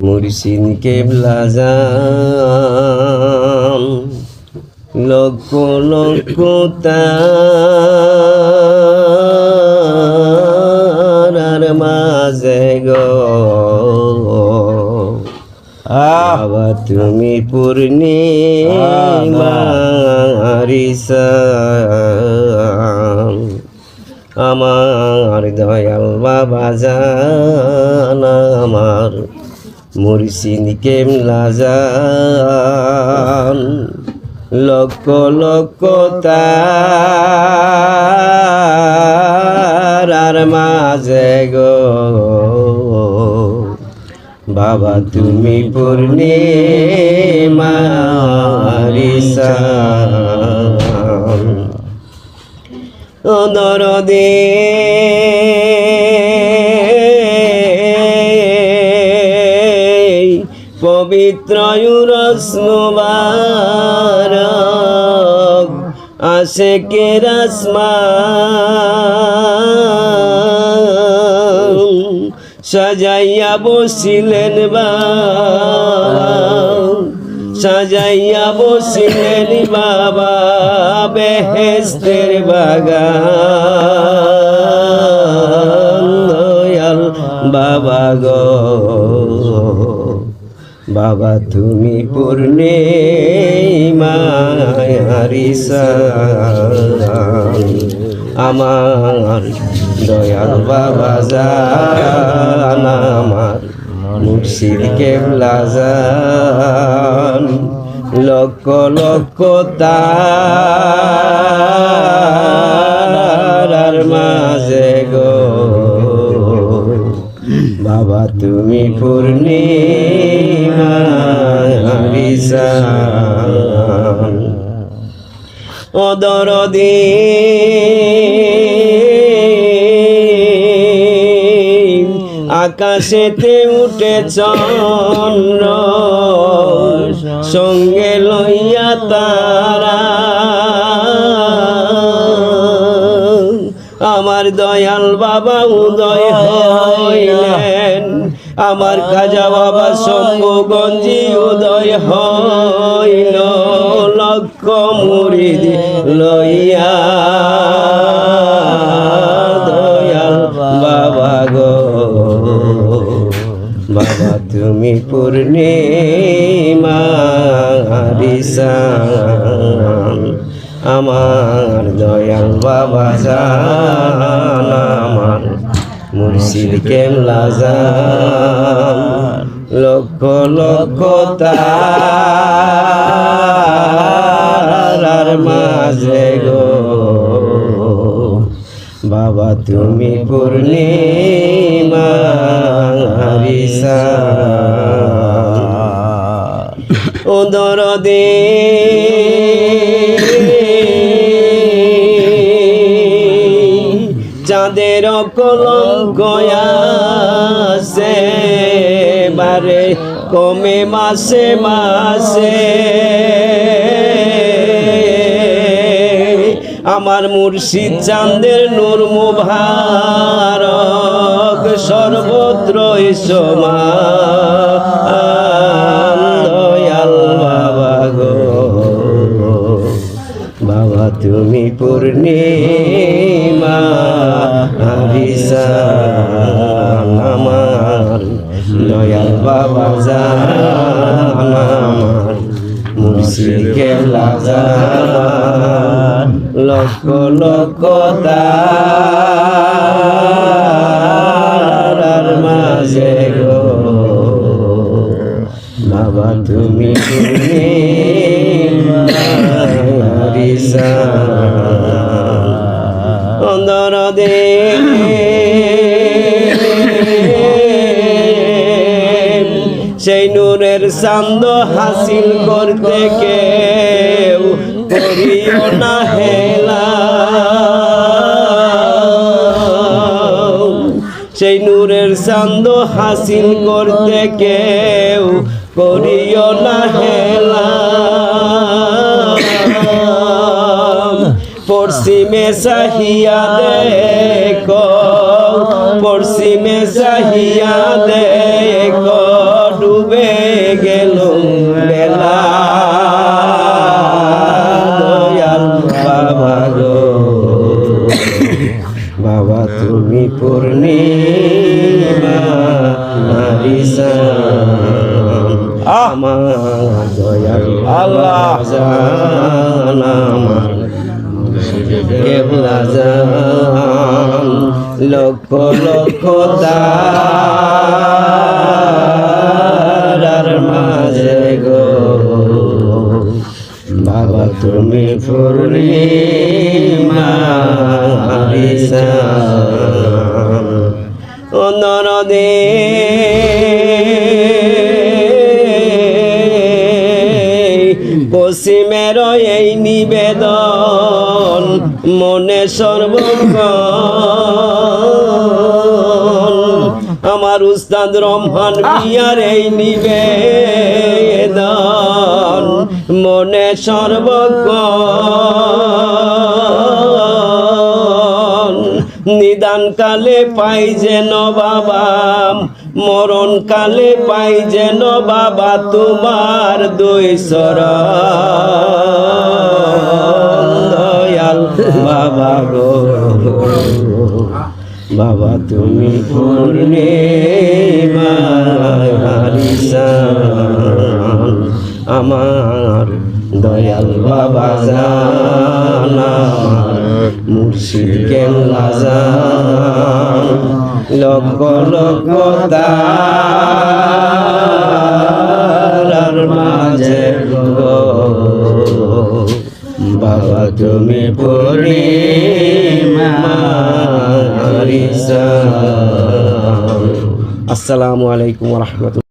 মুর্শিদ কেবলা যান লক্ষ লক্ষ তারার মাঝে গো। বাবা তুমি পূর্ণিমারিসান আমার দয়াল বাবা জান আমার। মুর্শিদ কেমলা যান লক্ষ লক্ষ তার মাঝে গো। বাবা তুমি পূর্ণিমারিসান দরদে পবিত্র রসমবার আসে কে সাজাইয়া বসিলেন বা সাজাইয়া বসিলেন বাবা বেহেস্তের দয়াল বাবা গো। বাবা তুমি পূর্ণে আমার দয়াল বাবা জান, আমার মুর্শিদ কেবলা যান লক্ষ লক্ষ তার মাঝে বাবা তুমি পূর্ণিমা অদরদী আকাশেতে উঠে চন্দ্র সঙ্গে লইয়া তারা আমার দয়াল বাবা উদয় হইলেন। আমার খাজা বাবা শম্ভুগঞ্জি উদয় হইল। লক্ষ মুড়ি লইয়া আমার দয়াল বাবা জান, আমার মুর্শিদ কেমলা জান, লক্ষ লক্ষ তার মাঝে গো। বাবা, তুমি পূর্ণিমা ও দরদে চাঁদের কলঙ্ক বারে কমে মাসে মাসে। আমার মুর্শিদ চাঁদের নূর মুবারক, সর্বত্র বাবা তুমি পূর্ণিমা। হরিসান আমার দয়াল বাবা জান আমার মুর্শিদ কেলা জান লক্ষ লক্ষ তার মাঝে গো। বাবা, তুমি অন্দর দে সেই নূরের চান্দ হাসিল করতে কেউ করিও না হেলা। সেই নূরের চান্দ হাসিল করতে কেউ করিও না হেলা। পশ্চিমে চাহিয়া দেখো, পশ্চিমে চাহিয়া আমার দয়াল আল্লাহ জান আমার কেবলা জান লক্ষ লক্ষ তারার মাঝে গো বাবা তুমি পূর্ণিমা পশ্চিমের এই নিবেদন মনে সর্বক্ষণ আমার উস্তাদ রহমান বিয়ার এই নিবেদন মনে সর্বক্ষণ নিদান কালে পাই যেন বাবা মরণ কালে পাই যেন বাবা তোমার দুই সর দয়াল বাবা গো, বাবা তুমি হারিসান আমার দয়াল বাবা জান, মুর্শিদ কেমলা জান, লক্ষ লক্ষ তারার মাঝে গো। বাবা তুমি হারিসান আসসালামু আলাইকুম রহমতুল্লাহ।